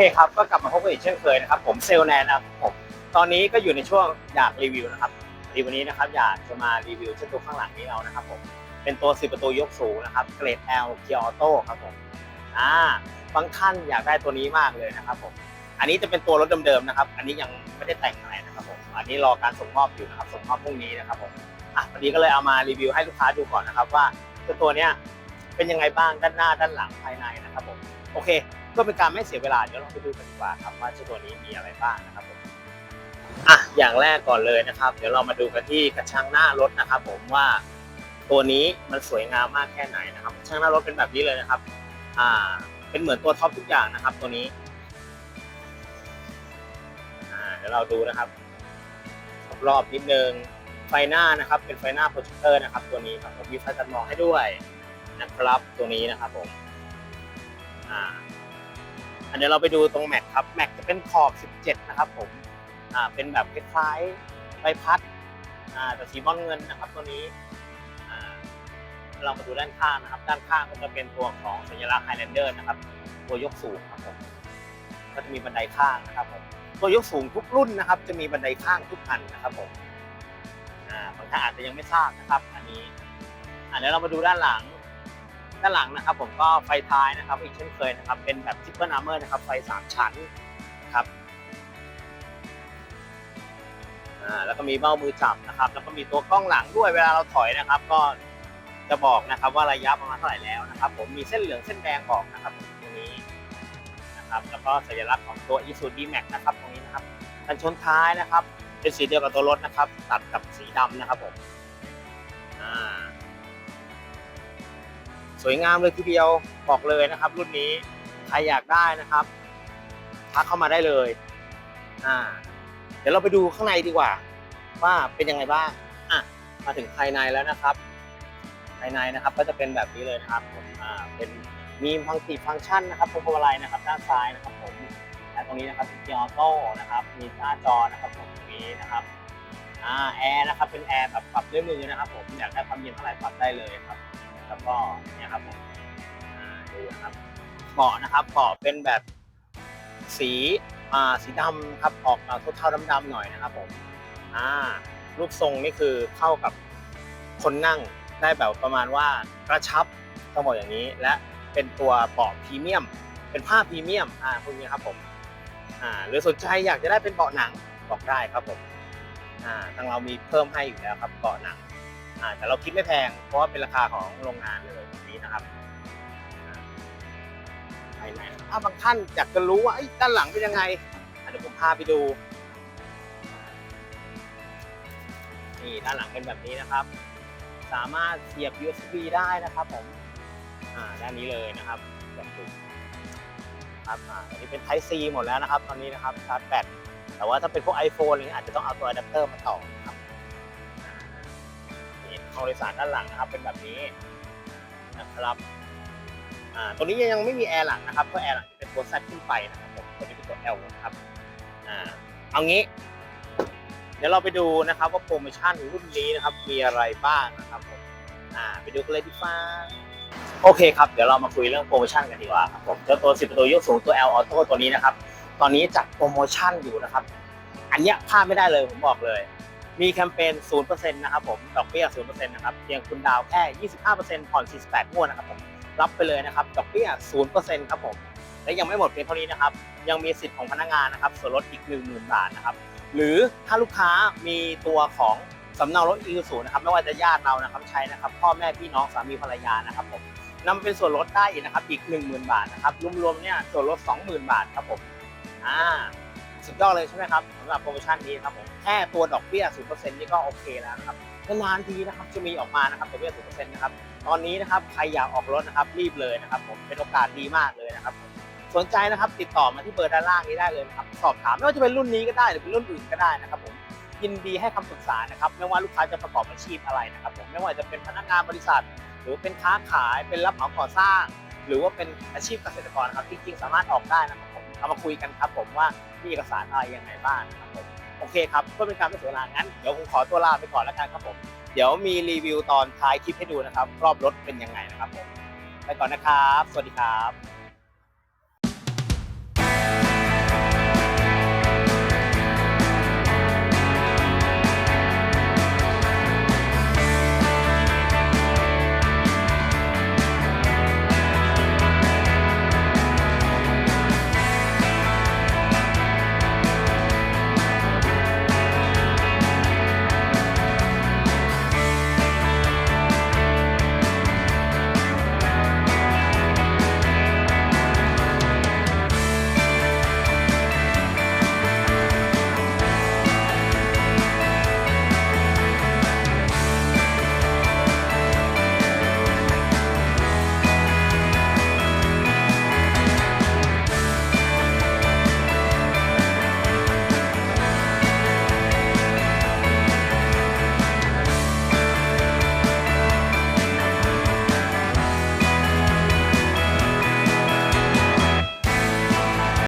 โอเคครับ ก็กลับมาพบกันอีกเช่นเคยนะครับ ผมเซลแนนนะครับผมตอนนี้ก็อยู่ในช่วงอยากรีวิวนะครับรีวันนี้นะครับอยากจะมารีวิวเจ้าตัวข้างหลังนี้เอานะครับผมเป็นตัว 10 ประตูยกสูงนะครับเกรด L เกียร์ออโต้ครับผมอ่าบางท่านอยากได้ตัวนี้มากเลยนะครับผมอันนี้จะเป็นตัวรถเดิมๆนะครับ อันนี้ยังไม่ได้แต่งอะไรนะครับผมอันนี้รอการส่งมอบอยู่นะครับส่งมอบพรุ่งนี้นะครับผมอะวันนี้ก็เลยเอามารีวิวให้ลูกค้าดูก่อนนะครับว่าเจ้าตัวเนี้ยเป็นยังไงบ้างด้านหน้าด้านหลังภายในนะครับผม โอเคเพื่อเป็นการไม่เสียเวลาเดี๋ยวเราไปดูกันดีกว่าครับว่าเจ้าตัวนี้มีอะไรบ้างนะครับผมอะอย่างแรกก่อนเลยนะครับ เดี๋ยวเรามาดูกันที่กระชังหน้ารถนะครับผมว่าตัวนี้มันสวยงามมากแค่ไหนนะครับกระชังหน้ารถเป็นแบบนี้เลยนะครับ อ่า เป็นเหมือนตัวท็อปทุกอย่างนะครับ ตัวนี้อ่าเดี๋ยวเราดูนะครับรอบนิดนึงไฟหน้านะครับ เป็นไฟหน้าโปรเจคเตอร์นะครับ ตัวนี้ครับผมมีไฟตัดหมอกให้ด้วยนะครับตัวนี้นะครับผม อ่าอันเดี๋ยวเราไปดูตรงแม็กครับแม็กจะเป็นขอบ 17 นะครับผมอ่าเป็นแบบคล้ายๆใบพัดอ่าแต่สีบอลเงินนะครับตัวนี้อ่าเรามาดูด้านข้างนะครับ ด้านข้างก็จะเป็นตัวของสัญลักษณ์ไฮแลนเดอร์นะครับ ตัวยกสูงครับผมก็จะมีบันไดข้างนะครับผมตัวยกสูงทุกรุ่นนะครับ จะมีบันไดข้างทุกอันนะครับผมอ่าบางท่านอาจจะยังไม่ทราบนะครับ อันนี้อ่าเดี๋ยวเรามาดูด้านหลัง ด้านหลังนะครับผมก็ไฟท้ายนะครับอีกเช่นเคยนะครับเป็นแบบทิปเปิลอาร์เมอร์นะครับไฟสามชั้นครับอ่าแล้วก็มีเบ้ามือจับนะครับ แล้วก็มีตัวกล้องหลังด้วยเวลาเราถอยนะครับ ก็จะบอกนะครับว่าระยะประมาณเท่าไหร่แล้วนะครับผมมีเส้นเหลืองเส้นแดงบอกนะครับตรงนี้นะครับแล้วก็สัญลักษณ์ของตัว i s u d Max นะครับตรงนี้นะครับกันชนท้ายนะครับ เป็นสีเดียวกับตัวรถนะครับ ตัดกับสีดำนะครับผมอ่า สวยงามเลยทีเดียวบอกเลยนะครับ รุ่นนี้ใครอยากได้นะครับทักเข้ามาได้เลย อ่า เดี๋ยวเราไปดูข้างในดีกว่า ว่าเป็นยังไงบ้างอะมาถึงภายในแล้วนะครับ ภายในนะครับก็จะเป็นแบบนี้เลยนะครับผมอ่าเป็นมีฟังก์ฟังก์ชันนะครับพวงมาลัยนะครับด้านซ้ายนะครับผมและตรงนี้นะครับเป็นเกียร์ออโต้นะครับ มีหน้าจอนะครับผมตรงนี้นะครับอ่าแอร์นะครับเป็นแอร์แบบปรับด้วยมือนะครับ ผมอยากได้ความเย็นเท่าไหร่ปรับได้เลยครับ แล้วก็เนี่ยครับผมอ่าดูนะครับเบาะนะครับเบาะเป็นแบบสีอ่าสีดำครับออกเทาๆดำๆหน่อยนะครับผมอ่ารูปทรงนี่คือเข้ากับคนนั่งได้แบบประมาณว่ากระชับต้องบอกอย่างนี้ และเป็นตัวเบาะพรีเมียม เป็นผ้าพรีเมียมอ่าพวกนี้ครับผมอ่าหรือสนใจอยากจะได้เป็นเบาะหนังบอกได้ครับผมอ่าทางเรามีเพิ่มให้อยู่แล้วครับเบาะหนัง อ่าแต่เราคิดไม่แพง เพราะว่าเป็นราคาของโรงงานเลยแบบนี้นะครับภายในถ้าบางท่านอยากจะรู้ว่าเอ้ด้านหลังเป็นยังไงเดี๋ยวผมพาไปดูนี่ด้านหลังเป็นแบบนี้นะครับ สามารถเสียบ USB ได้นะครับผมอ่าด้านนี้เลยนะครับแบบดูครับอ่าอันนี้เป็น Type C หมดแล้วนะครับ ตอนนี้นะครับชาร์จแบตแต่ว่าถ้าเป็นพวก iPhone อะไรเงี้ยอาจจะต้องเอาตัวอะแดปเตอร์มาต่อนะครับ องโดยสารด้านหลังนะครับ เป็นแบบนี้นะครับอ่าตัวนี้ยังไม่มีแอร์หลังนะครับเพราะแอร์หลังจะเป็นตัวแซขึ้นไปนะครับผมตัวนี้เป็นตัว L นะครับอ่าเอางี้ เดี๋ยวเราไปดูนะครับว่าโปรโมชั่นรุ่นนี้นะครับ มีอะไรบ้างนะครับผมอ่าไปดูกันเลยดีกว่าโอเคครับ เดี๋ยวเรามาคุยเรื่องโปรโมชั่นกันดีกว่าครับผมเจ้าตัว 10 ประตูยกสูงตัว L Auto ตัวนี้นะครับ ตอนนี้จัดโปรโมชั่นอยู่นะครับ อันเนี้ยพลาดไม่ได้เลยผมบอกเลย มีแคมเปญ 0%นะครับผม ดอกเบี้ย 0%นะครับ เพียงคุณดาวแค่ 25%ผ่อน 48 งวดนะครับผม รับไปเลยนะครับ ดอกเบี้ย 0%ครับผม และยังไม่หมดเพียงเท่านี้นะครับ ยังมีสิทธิ์ของพนักงานนะครับ ส่วนลดอีก 10,000 บาทนะครับ หรือถ้าลูกค้ามีตัวของสำเนารถอีซูนะครับ ไม่ว่าจะญาติเรานะครับ ใช้นะครับ พ่อแม่พี่น้องสามีภรรยานะครับผมนำเป็นส่วนลดได้อีกนะครับ อีก 10,000 บาทนะครับ รวมๆ เนี่ย ส่วนลด 20,000 บาทครับผม อ่า สุดยอดเลยใช่ไหมครับสำหรับโปรโมชั่นนี้ครับผมแค่ตัวดอกเบี้ย 0%นี่ก็โอเคแล้วนะครับนานทีนะครับจะมีออกมานะครับดอกเบี้ย 0%นะครับตอนนี้นะครับใครอยากออกรถนะครับรีบเลยนะครับผมเป็นโอกาสดีมากเลยนะครับผมสนใจนะครับติดต่อมาที่เบอร์ด้านล่างนี้ได้เลยนะครับสอบถามไม่ว่าจะเป็นรุ่นนี้ก็ได้หรือเป็นรุ่นอื่นก็ได้นะครับผมยินดีให้คำปรึกษานะครับไม่ว่าลูกค้าจะประกอบอาชีพอะไรนะครับผมไม่ว่าจะเป็นพนักงานบริษัท หรือเป็นค้าขายเป็นรับเหมาก่อสร้าง หรือว่าเป็นอาชีพเกษตรกรครับจริงๆสามารถออกได้นะครับ เอามาคุยกันครับผมว่ามีเอกสารอะไรยังไงบ้างนะครับผมโอเคครับเพื่อเป็นการไม่เสียเวลางั้นเดี๋ยวผมขอตัวลาไปก่อนแล้วกันครับผมเดี๋ยวมีรีวิวตอนท้ายคลิปให้ดูนะครับรอบรถเป็นยังไงนะครับผมไปก่อนนะครับ สวัสดีครับ